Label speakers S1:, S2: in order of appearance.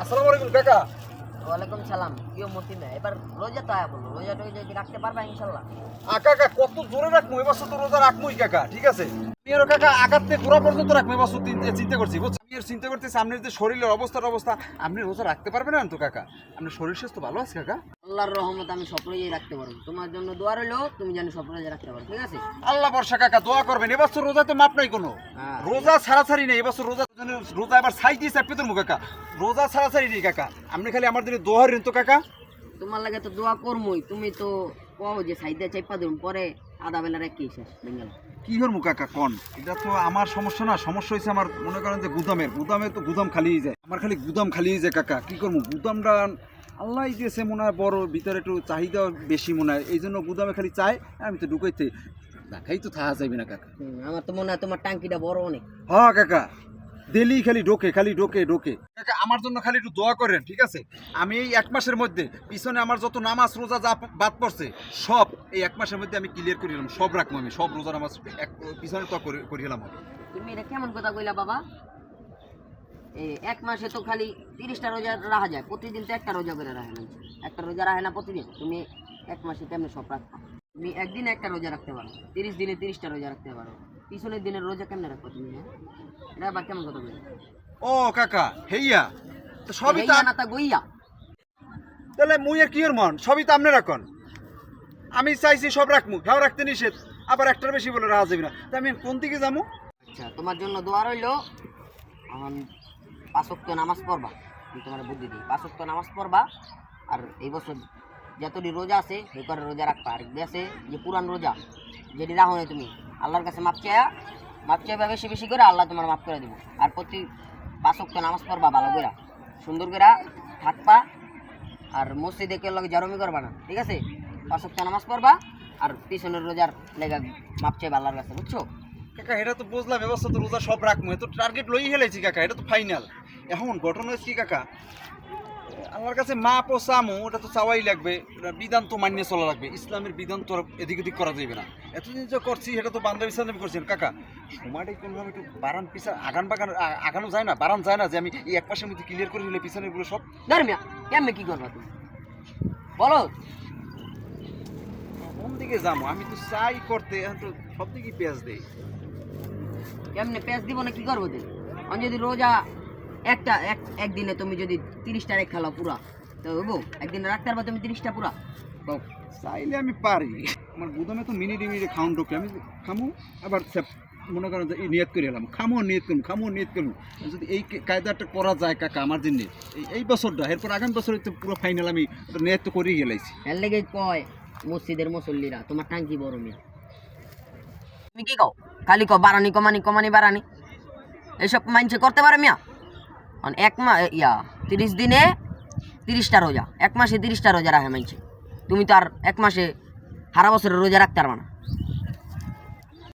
S1: আসসালামু আলাইকুম কাকা।
S2: ওয়ালাইকুম সালাম। কেউ মতি না এবার রোজা তো আয়া বলো রোজা টুজা কি রাখতে পারবা ইনশাল্লাহ।
S1: আ কাকা কত জোরে রাখব? এবার তো রোজা রাখবোই কাকা ঠিক আছে? আমি আরও কাকা আঘাতে গোড়া পর্যন্ত রাখব এবার চিন্তা- করছি বুঝছি? আমি আর চিন্তা করতেছি আপনার যে শরীরের অবস্থার অবস্থা আপনি রোজা রাখতে পারবেন না তো কাকা? আপনার শরীর স্বাস্থ্য ভালো আছে কাকা?
S2: আল্লাহর রহমত আমি সব রোজাই রাখতে পারব। তোমার জন্য দোয়া রইল তুমি জানো সব রোজা রাখতে পারো ঠিক আছে?
S1: আল্লাহ বর্ষা কাকা দোয়া করবেন এবার তো রোজা তো মাপ নাই কোনো।
S2: হ্যাঁ।
S1: রোজা ছাড়াছাড়ি নেই এবার রোজা রোজা এবার সাই দিয়েছে আপনি তোর কাকা। রোজা ছাড়াছাড়ি নেই কাকা। আপনি খালি আমার দিনে দোয়া ঋণ তো কাকা।
S2: তোমার লাগে তো দোয়া করমই তুমি তো কও যে সাইডে চাইপা দিন পরে আধা বেলা রেখে শেষ বেঙ্গল
S1: কি করব কাকা কন? এটা তো আমার সমস্যা না সমস্যা হয়েছে আমার মনে করেন যে গুদামের গুদামে তো গুদাম খালিই যায়। আমার খালি গুদাম খালিই যায় কাকা কি করব গুদামটা আল্লাহ দিয়েছে মনে হয় বড় ভিতরে একটু চাহিদা বেশি মনে হয় এই জন্য গুদামে খালি চাই আমি তো ঢুকাইতে দেখাই তো থাকা যাবে না কাকা।
S2: আমার তো মনে হয় তোমার টাঙ্কিটা বড় অনেক।
S1: হ্যাঁ কাকা ডেলি খালি ঢোকে খালি ঢোকে ঢোকে। আমার জন্য খালি একটু দোয়া করেন, ঠিক আছে? আমি এই এক মাসের মধ্যে, পিছনে আমার যত নামাজ, রোজা, যা বাদ পড়ছে, সব এই এক মাসের মধ্যে আমি ক্লিয়ার করে নিলাম সব রাখব আমি, সব রোজা নামাজ এক, পিছনে তো করে গেলাম
S2: তুমি এটা কেমন কথা কইলা বাবা? এক মাসে তো খালি তিরিশটা রোজা রাখা যায়, প্রতিদিন তো একটা রোজা করে রাখে না। একটা রোজা রাখে না প্রতিদিন, তুমি এক মাসে কেমনে সব রাখবা? তুমি একদিনে একটা রোজা রাখতে পারো, তিরিশ দিনে তিরিশটা রোজা রাখতে পারো। পিছনের দিনের রোজা কেমনে রাখব তুমি হ্যাঁ? এটা আবার কেমন কথা বলি
S1: ও কাকা হেইয়া। তো সবই তো
S2: না তা গইয়া।
S1: তাহলে মুই আর কি এর মন? সবই তো আপনি রাখুন। আমি চাইছি সব রাখমু হ্যাঁ রাখতে নিষেধ। আবার একটার বেশি বলে রাখা যাবে না। তা আমি কোন দিকে যাব
S2: আচ্ছা তোমার জন্য দোয়া রইল এখন পাঁচক্ত নামাজ পড়বা আমি তোমার বুদ্ধি দিই। পাঁচক্ত নামাজ পড়বা আর এই বছর যতটি রোজা আছে সেই করে রোজা রাখবা? আর গেছে যে পুরান রোজা যেটি রাখো তুমি আল্লাহর কাছে মাপ চায়া মাপ চাইবা বেশি বেশি করে আল্লাহ তোমার মাফ করে দেবো। আর প্রতি পাঁচক্ত নামাজ পড়বা ভালো করে সুন্দর করে থাকবা, আর মসজিদে কেউ লগে জারমি করবা না, ঠিক আছে? পাঁচক্ত নামাজ পড়বা, আর পিছনের রোজার লেগা মাপ চাইবা আল্লাহর কাছে, বুঝছ?
S1: কাকা, এটা তো বুঝলাম ব্যবস্থা তো রোজা সব রাখব তো টার্গেট লই হেলেছি কাকা, এটা তো ফাইনাল এখন ঘটনা হচ্ছে কাকা আমার কাছে মা পো চামু ওটা তো চাওয়াই লাগবে। বিধান তো মানিয়ে চলা লাগবে। ইসলামের বিধান তো এদিক ওদিক করা যাবে না। এতদিন যে করছি সেটা তো বান্ধবী সান্ধবী করছি কাকা সময়টাই কোনোভাবে একটু বারান পিছা আগান বাগান আগানো যায় না? বারান যায় না যে আমি এই এক মাসের মধ্যে ক্লিয়ার করে নিলে পিছনেরগুলো সব
S2: ধর্মিয়া কেমনে কি করবা তুমি? বলো।
S1: কোন দিকে যাব? আমি তো চাই করতে এখন তো সব দিকে পেঁয়াজ দেই।
S2: কেমনে পেঁয়াজ দিব না কি করব তুমি? আমি যদি রোজা একটা এক একদিনে তুমি যদি তিরিশটা রেখ খেলাও পুরা তো হব একদিনে রাখতে পারবা তুমি তিরিশটা পুরা। কও।
S1: চাইলে আমি পারি। আমার গুদামে তো মিনিট মিনিটে খাউন ঢোকে আমি খামু আবার মনে করেন যে নিয়ত করে এলাম। খামো নিয়ত করুন খামো নিয়ত করুন যদি এই কে- কায়দাটা করা যায় কাকা আমার জন্য এই বছরটা এরপর আগামী বছর তো পুরো ফাইনাল আমি নিয়ত তো করেই গেলাইছি
S2: এর লেগে কয় মসজিদের মুসল্লিরা তোমার টাঙ্কি বড় মিয়া। তুমি কি কও? খালি কও বারানি কমানি কমানি বারানি। এইসব মাইনছে করতে পারে মিয়া? এক মা ইয়া, তিরিশ দিনে তিরিশটা রোজা। এক মাসে তিরিশটা রোজা রাখে মানছে তুমি তো আর এক মাসে সারা বছরের রোজা রাখতে পারবা না।